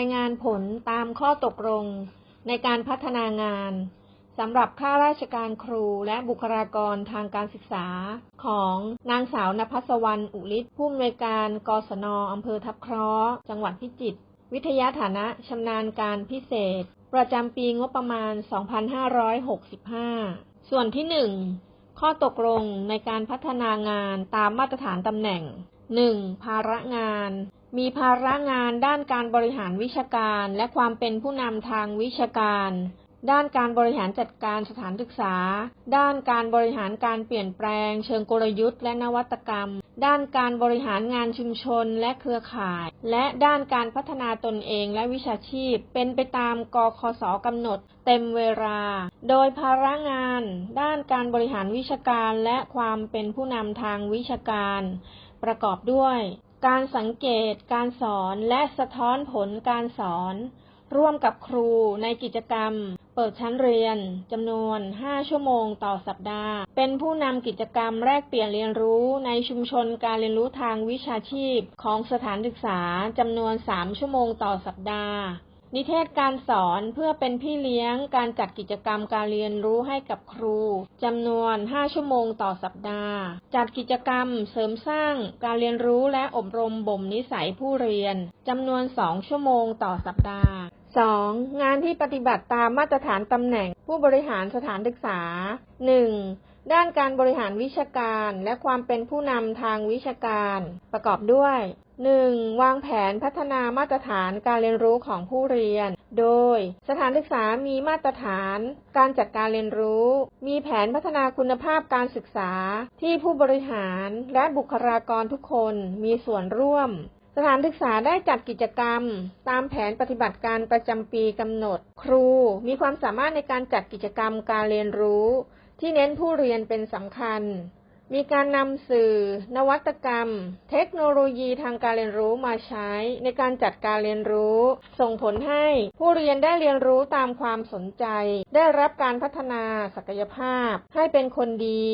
ายงานผลตามข้อตกลงในการพัฒนางานสำหรับข้าราชการครูและบุคลากรทางการศึกษาของนางสาวนภัสวรรณอุฤทธิ์ผู้อำนวยการกศนอำเภอทับเคราะห์จังหวัดพิจิตร วิทยาฐานะชำนาญการพิเศษ ประจำปีงบประมาณ 2565 ส่วนที่ 1 ข้อตกลงในการพัฒนางานตามมาตรฐานตำแหน่ง 1. ภาระงาน มีภาระงานด้านการบริหารวิชาการ และความเป็นผู้นำทางวิชาการ ด้านการบริหารจัดการสถานศึกษา ด้านการบริหารการเปลี่ยนแปลง เชิงกลยุทธ์และนวัตกรรม ด้านการบริหารงานชุมชนและเครือข่าย และด้านการพัฒนาตนเองและวิชาชีพ เป็นไปตามกคสกำหนดเต็มเวลา โดยภาระงาน ด้านการบริหารวิชาการและความเป็นผู้นำทางวิชาการ ประกอบด้วย การสังเกตการสอนและสะท้อนผลการสอน ร่วมกับครูในกิจกรรม เปิดชั้นเรียนจำนวน 5 ชั่วโมงต่อสัปดาห์ เป็นผู้นำกิจกรรมแลกเปลี่ยนเรียนรู้ในชุมชนการเรียนรู้ทางวิชาชีพของสถานศึกษาจำนวน 3 ชั่วโมงต่อสัปดาห์ นิเทศการสอนเพื่อเป็นพี่เลี้ยงการจัดกิจกรรมการเรียนรู้ให้กับครูจำนวน 5 ชั่วโมงต่อสัปดาห์ จัดกิจกรรมเสริมสร้างการเรียนรู้และอบรมบ่มนิสัยผู้เรียนจำนวน 2 ชั่วโมงต่อสัปดาห์ 2. งานที่ปฏิบัติตามมาตรฐานตำแหน่งผู้บริหารสถานศึกษา 1. ด้านการบริหารวิชาการและความเป็นผู้นำทางวิชาการ ประกอบด้วย 1. วางแผนพัฒนามาตรฐานการเรียนรู้ของผู้เรียน โดยสถานศึกษามีมาตรฐาน การจัดการเรียนรู้ มีแผนพัฒนาคุณภาพการศึกษา ที่ผู้บริหารและบุคลากรทุกคนมีส่วนร่วม สถานศึกษาได้จัดกิจกรรม ตามแผนปฏิบัติการประจำปีกำหนด ครูมีความสามารถในการจัดกิจกรรมการเรียนรู้ ที่เน้นผู้เรียนเป็นสำคัญ มีการนำสื่อ นวัตกรรม เทคโนโลยีทางการเรียนรู้มาใช้ ในการจัดการเรียนรู้ ส่งผลให้ผู้เรียนได้เรียนรู้ตามความสนใจ ได้รับการพัฒนาศักยภาพ ให้เป็นคนดี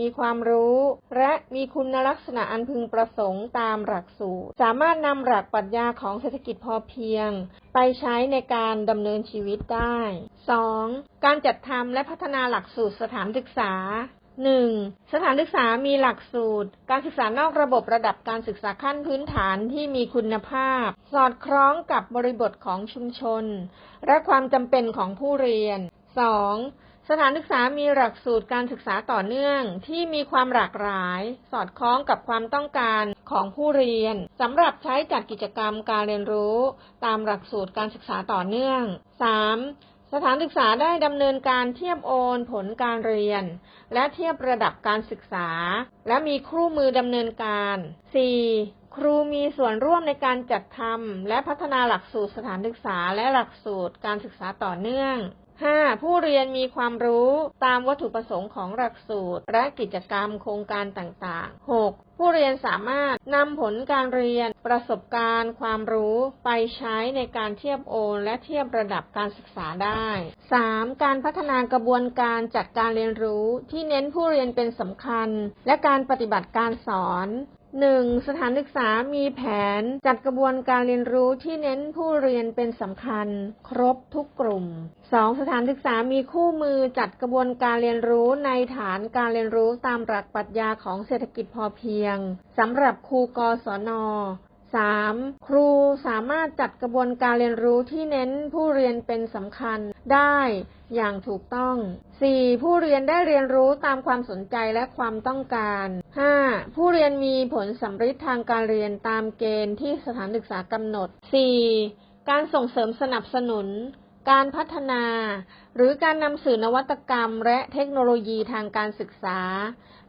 มีความรู้ และมีคุณลักษณะอันพึงประสงค์ตามหลักสูตร สามารถนำหลักปรัชญาของเศรษฐกิจพอเพียง ไปใช้ในการดำเนินชีวิตได้ 2. การจัดทำและพัฒนาหลักสูตรสถานศึกษา 1. สถานศึกษามีหลักสูตร การศึกษานอกระบบระดับการศึกษาขั้นพื้นฐานที่มีคุณภาพ สอดคล้องกับบริบทของชุมชน และความจำเป็นของผู้เรียน 2. สถานศึกษามีหลักสูตรการศึกษาต่อเนื่องที่มีความหลากหลาย สอดคล้องกับความต้องการของผู้เรียนสำหรับใช้จัดกิจกรรมการเรียนรู้ ตามหลักสูตรการศึกษาต่อเนื่อง 3. สถานศึกษาได้ดำเนินการเทียบโอนผลการเรียน และเทียบระดับการศึกษา และมีคู่มือดำเนินการ 4. ครูมีส่วนร่วมในการจัดทำและพัฒนาหลักสูตรสถานศึกษาและหลักสูตรการศึกษาต่อเนื่อง 5. ผู้เรียนมีความรู้ตามวัตถุประสงค์ของหลักสูตร และกิจกรรมโครงการต่างๆ 6. ผู้เรียนสามารถนำผลการเรียน ประสบการณ์ ความรู้ไปใช้ในการเทียบโอนและเทียบระดับการศึกษาได้ 3. การพัฒนากระบวนการจัดการเรียนรู้ที่เน้นผู้เรียนเป็นสำคัญ และการปฏิบัติการสอน 1. สถานศึกษามีแผนจัดกระบวนการเรียนรู้ที่เน้นผู้เรียนเป็นสำคัญ ครบทุกกลุ่ม 2. สถานศึกษามีคู่มือจัดกระบวนการเรียนรู้ในฐานการเรียนรู้ตามหลักปรัชญาของเศรษฐกิจพอเพียงสำหรับครูกศน 3. ครูสามารถจัดกระบวนการเรียนรู้ที่เน้นผู้เรียนเป็นสำคัญได้อย่างถูกต้อง 4. ผู้เรียนได้เรียนรู้ตามความสนใจและความต้องการ 5. ผู้เรียนมีผลสำฤทธิ์ทางการเรียนตามเกณฑ์ที่สถานศึกษากำหนด 4. การส่งเสริมสนับสนุน การพัฒนา หรือการนำสื่อนวัตกรรม และเทคโนโลยีทางการศึกษา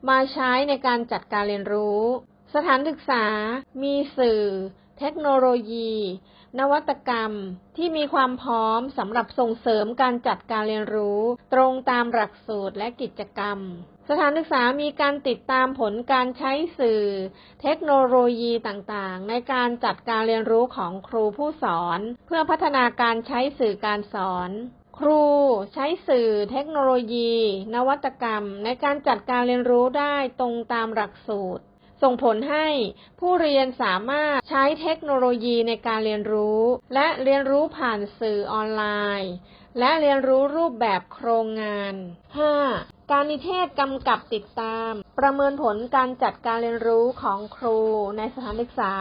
มาใช้ในการจัดการเรียนรู้ สถานศึกษา มีสื่อ เทคโนโลยี นวัตกรรม ที่มีความพร้อมสำหรับส่งเสริมการจัดการเรียนรู้ ตรงตามหลักสูตรและกิจกรรม สถานศึกษามีการติดตามผลการใช้สื่อ เทคโนโลยีต่างๆ ในการจัดการเรียนรู้ของครูผู้สอน เพื่อพัฒนาการใช้สื่อการสอนครูใช้สื่อเทคโนโลยี นวัตกรรม ในการจัดการเรียนรู้ได้ตรงตามหลักสูตร ส่งผลให้ผู้เรียนสามารถใช้เทคโนโลยีในการเรียนรู้ และเรียนรู้ผ่านสื่อออนไลน์ และเรียนรู้รูปแบบโครงงาน 5. การนิเทศกำกับติดตาม ประเมินผลการจัดการเรียนรู้ของครูในสถานศึกษา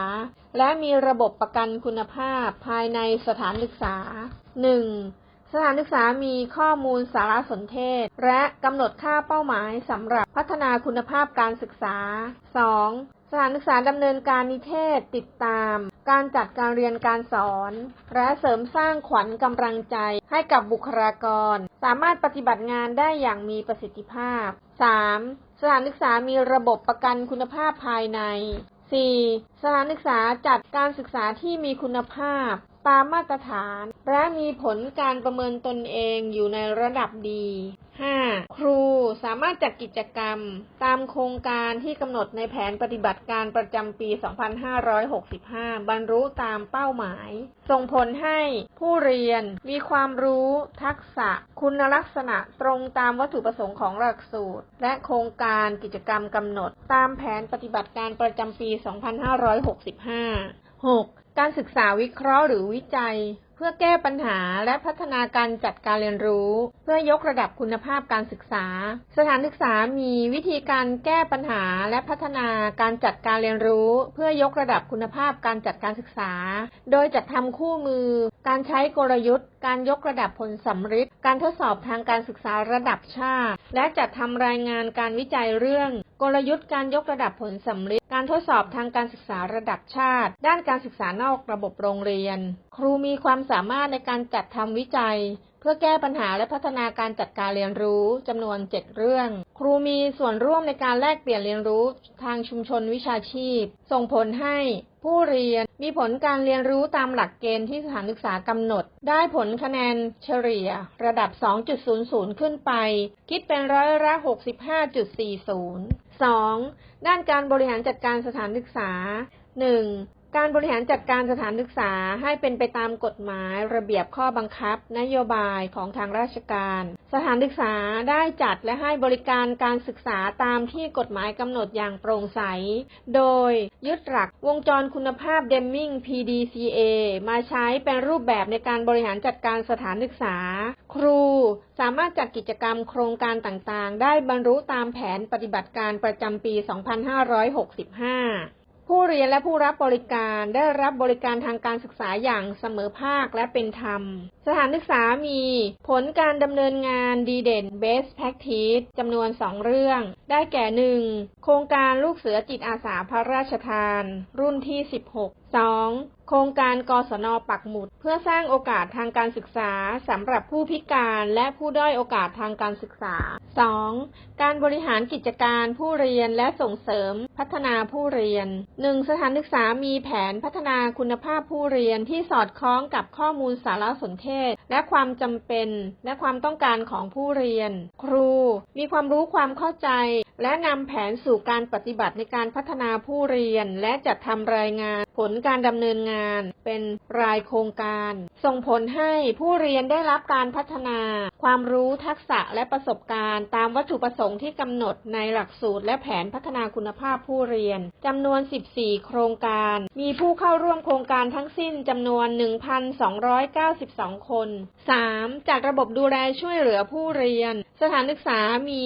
และมีระบบประกันคุณภาพภายในสถานศึกษา 1. สถานศึกษามีข้อมูลสารสนเทศ และกำหนดค่าเป้าหมายสำหรับพัฒนาคุณภาพการศึกษา 2. สถานศึกษาดำเนินการนิเทศติดตาม การจัดการเรียนการสอน และเสริมสร้างขวัญกำลังใจให้กับบุคลากร สามารถปฏิบัติงานได้อย่างมีประสิทธิภาพ 3. สถานศึกษามีระบบประกันคุณภาพภายใน 4. สถานศึกษาจัดการศึกษาที่มีคุณภาพ ตามมาตรฐาน และมีผลการประเมินตนเองอยู่ในระดับดี 5. ครูสามารถจัดกิจกรรม ตามโครงการที่กำหนดในแผนปฏิบัติการประจำปี 2565 บรรลุตามเป้าหมาย ส่งผลให้ผู้เรียนมีความรู้ ทักษะ คุณลักษณะตรงตามวัตถุประสงค์ของหลักสูตร และโครงการกิจกรรมกำหนด ตามแผนปฏิบัติการประจำปี 2565 6. การศึกษาวิเคราะห์หรือวิจัย เพื่อแก้ปัญหาและพัฒนาการจัดการเรียนรู้ เพื่อยกระดับคุณภาพการศึกษา สถานศึกษามีวิธีการแก้ปัญหาและพัฒนาการจัดการเรียนรู้ เพื่อยกระดับคุณภาพการจัดการศึกษา โดยจัดทำคู่มือ การใช้กลยุทธ์ การยกระดับผลสำฤทธิ์การทดสอบทางการศึกษาระดับชาติ และจัดทำรายงานการวิจัยเรื่อง กลยุทธ์การยกระดับผลสำฤทธิ์การทดสอบทางการศึกษาระดับชาติ ด้านการศึกษานอกระบบโรงเรียน ครูมีความสามารถในการจัดทำวิจัย เพื่อแก้ปัญหาและพัฒนาการจัดการเรียนรู้จำนวน 7 เรื่อง ครูมีส่วนร่วมในการแลกเปลี่ยนเรียนรู้ทางชุมชนวิชาชีพ ส่งผลให้ผู้เรียนมีผลการเรียนรู้ตามหลักเกณฑ์ที่สถานศึกษากำหนด ได้ผลคะแนนเฉลี่ย ระดับ 2.00 ขึ้นไป คิดเป็นร้อยละ 65.40 2. ด้านการบริหารจัดการสถานศึกษา 1. การบริหารจัดการสถานศึกษาให้เป็นไปตามกฎหมายระเบียบข้อบังคับ นโยบายของทางราชการ สถานศึกษาได้จัดและให้บริการการศึกษาตามที่กฎหมายกำหนดอย่างโปร่งใส โดยยึดหลักวงจรคุณภาพเดมมิง PDCA มาใช้เป็นรูปแบบในการบริหารจัดการสถานศึกษา ครูสามารถจัดกิจกรรมโครงการต่างๆ ได้บรรลุตามแผนปฏิบัติการประจำปี 2565 ผู้เรียนและผู้รับบริการได้รับบริการทางการศึกษาอย่างเสมอภาคและเป็นธรรม สถานศึกษามีผลการดำเนินงานดีเด่น Best Practice จำนวน 2 เรื่อง ได้แก่ 1. โครงการลูกเสือจิตอาสาพระราชทาน รุ่นที่ 16 2. โครงการกศนปักหมุด เพื่อสร้างโอกาสทางการศึกษาสำหรับผู้พิการและผู้ด้อยโอกาสทางการศึกษา 2. การบริหารกิจการผู้เรียนและส่งเสริมพัฒนาผู้เรียน 1. สถานศึกษามีแผนพัฒนาคุณภาพผู้เรียนที่สอดคล้องกับข้อมูลสารสนเทศ และความจำเป็น และความต้องการของผู้เรียน ครู มีความรู้ความเข้าใจ และนำแผนสู่การปฏิบัติในการพัฒนาผู้เรียน และจัดทำรายงานผลการดำเนินงาน เป็นรายโครงการ ส่งผลให้ผู้เรียนได้รับการพัฒนา ความรู้ทักษะและประสบการณ์ ตามวัตถุประสงค์ที่กำหนดในหลักสูตรและแผนพัฒนาคุณภาพผู้เรียนจำนวน 14 โครงการ มีผู้เข้าร่วมโครงการทั้งสิ้นจำนวน 1,292 คน 3. จัดระบบดูแลช่วยเหลือผู้เรียน สถานศึกษามี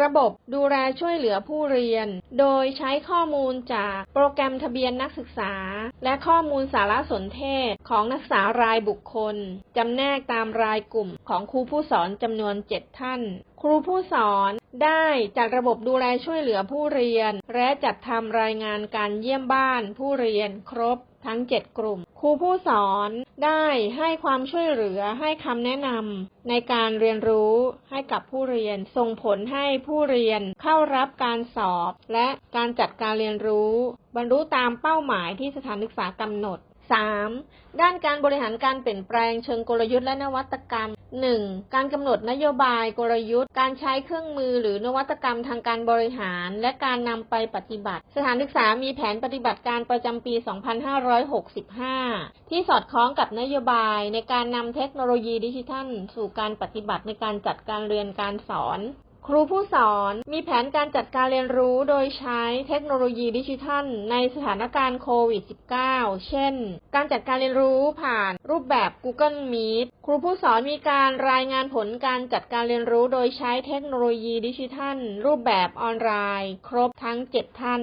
ระบบดูแลช่วยเหลือผู้เรียน โดยใช้ข้อมูลจากโปรแกรมทะเบียนนักศึกษา และข้อมูลสารสนเทศของนักศึกษารายบุคคลจำแนกตามรายกลุ่มของครูผู้สอนจำนวน 7 ท่าน ครูผู้สอนได้จัดระบบดูแลช่วยเหลือผู้เรียน และจัดทำรายงานการเยี่ยมบ้านผู้เรียนครบ ทั้ง 7 กลุ่ม ครูผู้สอนได้ให้ความช่วยเหลือให้คำแนะนำในการเรียนรู้ให้กับผู้เรียน ส่งผลให้ผู้เรียนเข้ารับการสอบ และการจัดการเรียนรู้ บรรลุตามเป้าหมายที่สถานศึกษากำหนด 3. ด้านการบริหารการเปลี่ยนแปลงเชิงกลยุทธ์และนวัตกรรม 1. การกำหนดนโยบายกลยุทธ์ การใช้เครื่องมือหรือนวัตกรรมทางการบริหาร และการนำไปปฏิบัติ สถานศึกษามีแผนปฏิบัติการประจำปี 2565 ที่สอดคล้องกับนโยบายในการนำเทคโนโลยีดิจิทัล สู่การปฏิบัติในการจัดการเรียนการสอน ครูผู้สอนมีแผนการจัดการเรียนรู้โดยใช้เทคโนโลยีดิจิทัล ในสถานการณ์โควิด -19 เช่น การจัดการเรียนรู้ผ่านรูปแบบ Google Meet ครูผู้สอนมีการรายงานผลการจัดการเรียนรู้โดยใช้เทคโนโลยีดิจิทัล รูปแบบออนไลน์ ครบทั้ง 7 ท่าน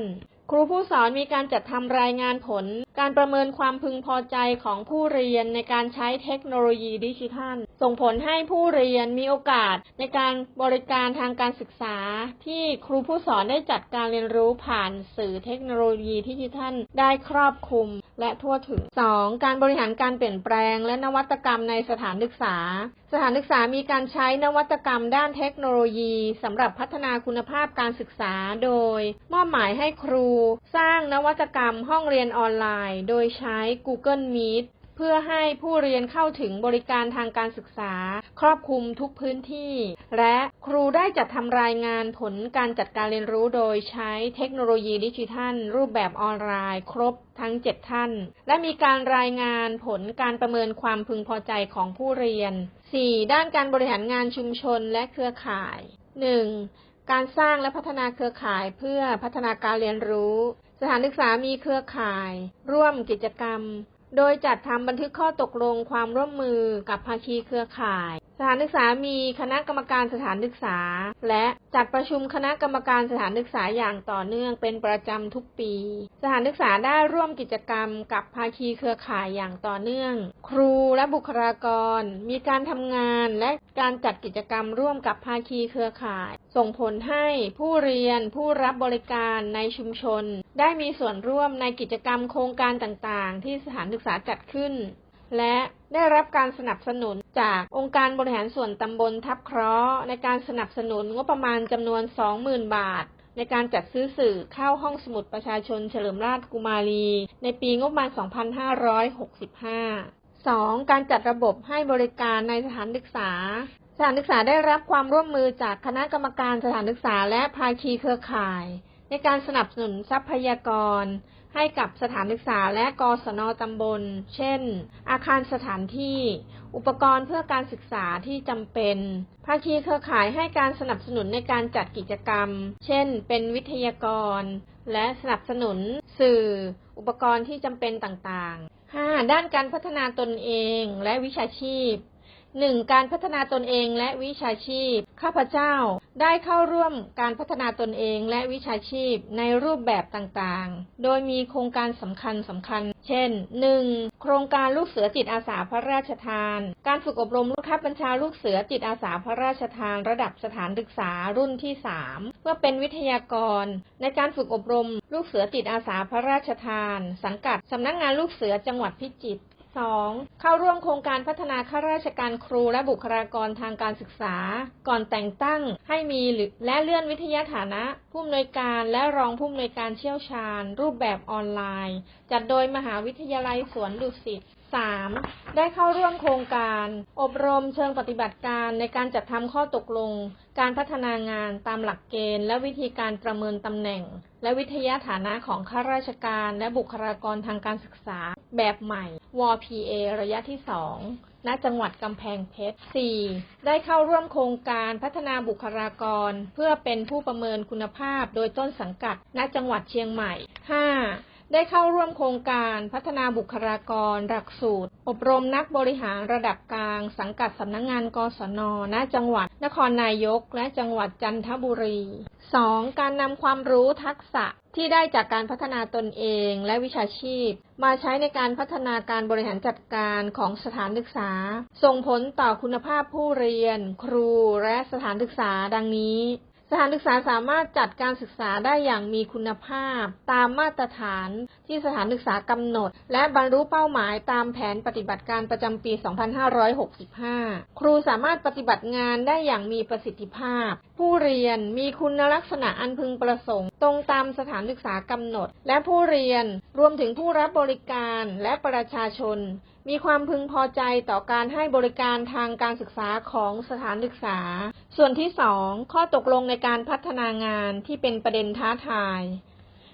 ครูผู้สอนมีการจัดทำรายงานผล การประเมินความพึงพอใจของผู้เรียนในการใช้เทคโนโลยีดิจิทัลส่งผลให้ผู้เรียนมีโอกาสในการบริการทางการศึกษา ที่ครูผู้สอนได้จัดการเรียนรู้ผ่านสื่อเทคโนโลยีดิจิทัลได้ครอบคลุมและทั่วถึง 2. การบริหารการเปลี่ยนแปลง และนวัตกรรมในสถานศึกษา สถานศึกษามีการใช้นวัตกรรมด้านเทคโนโลยีสำหรับพัฒนาคุณภาพการศึกษา โดย มอบหมายให้ครู สร้างนวัตกรรมห้องเรียนออนไลน์ โดยใช้ Google Meet เพื่อให้ผู้เรียนเข้าถึงบริการทางการศึกษา ครอบคลุมทุกพื้นที่ และครูได้จัดทำรายงานผลการจัดการเรียนรู้โดยใช้เทคโนโลยีดิจิทัล รูปแบบออนไลน์ ครบทั้ง 7 ท่าน และมีการรายงานผลการประเมินความพึงพอใจของผู้เรียน 4. ด้านการบริหารงานชุมชนและเครือข่าย 1. การสร้างและพัฒนาเครือข่ายเพื่อพัฒนาการเรียนรู้ สถานศึกษามีเครือข่าย ร่วมกิจกรรม โดยจัดทำบันทึกข้อตกลงความร่วมมือกับภาคีเครือข่าย สถานศึกษามีคณะกรรมการสถานศึกษา และจัดประชุมคณะกรรมการสถานศึกษาอย่างต่อเนื่องเป็นประจำทุกปี สถานศึกษาได้ร่วมกิจกรรมกับภาคีเครือข่ายอย่างต่อเนื่อง ครูและบุคลากร มีการทำงานและการจัดกิจกรรมร่วมกับภาคีเครือข่าย ส่งผลให้ผู้เรียนผู้รับบริการในชุมชน ได้มีส่วนร่วมในกิจกรรมโครงการต่างๆ ที่สถานศึกษาจัดขึ้น และได้รับการสนับสนุนจากองค์การบริหารส่วนตำบลทับเคราะห์ในการสนับสนุนงบประมาณจำนวน 20,000 บาท ในการจัดซื้อสื่อเข้าห้องสมุดประชาชนเฉลิมราชกุมารี ในปีงบประมาณ 2565 2. การจัดระบบให้บริการในสถานศึกษา สถานศึกษาได้รับความร่วมมือจากคณะกรรมการสถานศึกษาและภาคีเครือข่าย ในการสนับสนุนทรัพยากร ให้กับสถานศึกษาและกศนตำบล เช่น อาคารสถานที่ อุปกรณ์เพื่อการศึกษาที่จำเป็น ภาคีเครือข่ายให้การสนับสนุนในการจัดกิจกรรม เช่น เป็นวิทยากร และสนับสนุนสื่อ อุปกรณ์ที่จำเป็นต่างๆ 5. ด้านการพัฒนาตนเองและวิชาชีพ 1. การพัฒนาตนเองและวิชาชีพ ข้าพเจ้าได้เข้าร่วมการพัฒนาตนเองและวิชาชีพในรูปแบบต่างๆ โดยมีโครงการสำคัญสำคัญ เช่น 1. โครงการลูกเสือจิตอาสาพระราชทาน การฝึกอบรมลูกคับบัญชาลูกเสือจิตอาสาพระราชทาน ระดับสถานศึกษารุ่นที่ 3 เพื่อเป็นวิทยากร ในการฝึกอบรมลูกเสือจิตอาสาพระราชทาน สังกัดสำนักงานลูกเสือจังหวัดพิจิตร 2. เข้าร่วมโครงการพัฒนาข้าราชการครูและบุคลากรทางการศึกษา ก่อนแต่งตั้งให้มีหรือและเลื่อนวิทยาฐานะ ผู้อำนวยการและรองผู้อำนวยการเชี่ยวชาญ รูปแบบออนไลน์ จัดโดยมหาวิทยาลัยสวนดุสิต 3. ได้เข้าร่วมโครงการ อบรมเชิงปฏิบัติการในการจัดทำข้อตกลง การพัฒนางานตามหลักเกณฑ์ และวิธีการประเมินตำแหน่ง และวิทยาฐานะของข้าราชการและบุคลากรทางการศึกษา แบบใหม่ WPA ระยะที่ 2 ณ จังหวัดกำแพงเพชร 4. ได้เข้าร่วมโครงการพัฒนาบุคลากร เพื่อเป็นผู้ประเมินคุณภาพโดยต้นสังกัด ณ จังหวัดเชียงใหม่ 5. ได้เข้าร่วมโครงการพัฒนาบุคลากร หลักสูตร อบรมนักบริหารระดับกลาง สังกัดสำนักงงานกศน ณ จังหวัด นครนายก และจังหวัดจันทบุรี 2. การนำความรู้ทักษะที่ได้จากการพัฒนาตนเองและวิชาชีพ มาใช้ในการพัฒนาการบริหารจัดการของสถานศึกษา ส่งผลต่อคุณภาพผู้เรียน ครูและสถานศึกษาดังนี้ สถานศึกษาสามารถจัดการศึกษาได้อย่างมีคุณภาพ ตามมาตรฐานที่สถานศึกษากำหนด และบรรลุเป้าหมายตามแผนปฏิบัติการประจำปี 2565 ครูสามารถปฏิบัติงานได้อย่างมีประสิทธิภาพ ผู้เรียนมีคุณลักษณะอันพึงประสงค์ ตรงตามสถานศึกษากำหนด และผู้เรียนรวมถึงผู้รับบริการและประชาชน มีความพึงพอใจต่อการให้บริการทางการศึกษาของสถานศึกษา ส่วนที่2ข้อตกลงในการพัฒนางานที่เป็นประเด็นท้าทาย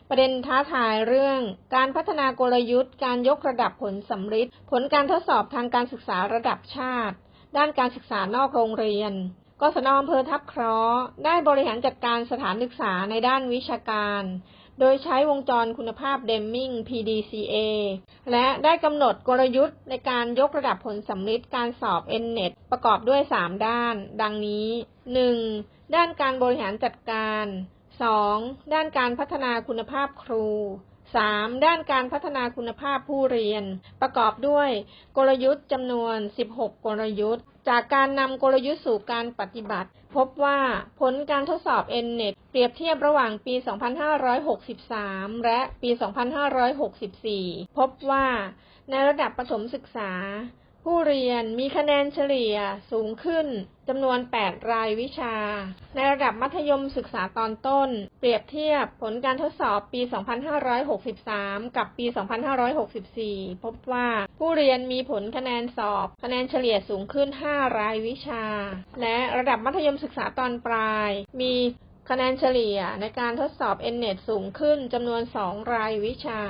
ประเด็นท้าทายเรื่อง การพัฒนากลยุทธ์ การยกระดับผลสำฤทธิ์ผลการทดสอบทางการศึกษาระดับชาติ ด้านการศึกษานอกโรงเรียนกศนอำเภอทับคราะห์ได้บริหารจัดการสถานศึกษาในด้านวิชาการ โดยใช้วงจรคุณภาพเดมมิง PDCA และได้กำหนดกลยุทธ์ในการยกระดับผลสำลิดการสอบ NNET ประกอบด้วย 3 ด้าน ดังนี้ 1. ด้านการบริหารจัดการ 2. ด้านการพัฒนาคุณภาพครู 3. ด้านการพัฒนาคุณภาพผู้เรียน ประกอบด้วย กลยุทธ์จำนวน 16 กลยุทธ์ จากการนำกลยุทธ์สู่การปฏิบัติ พบว่าผลการทดสอบ NNET เปรียบเทียบระหว่างปี 2563 และปี 2564 พบว่าในระดับประถมศึกษา ผู้เรียนมีคะแนนเฉลี่ยสูงขึ้นจำนวน 8 รายวิชา ในระดับมัธยมศึกษาตอนต้น เปรียบเทียบผลการทดสอบปี 2563 กับปี 2564 พบว่าผู้เรียนมีผลคะแนนสอบ คะแนนเฉลี่ยสูงขึ้น 5 รายวิชา และระดับมัธยมศึกษาตอนปลาย มีคะแนนเฉลี่ยในการทดสอบ NNET สูงขึ้นจำนวน 2 รายวิชา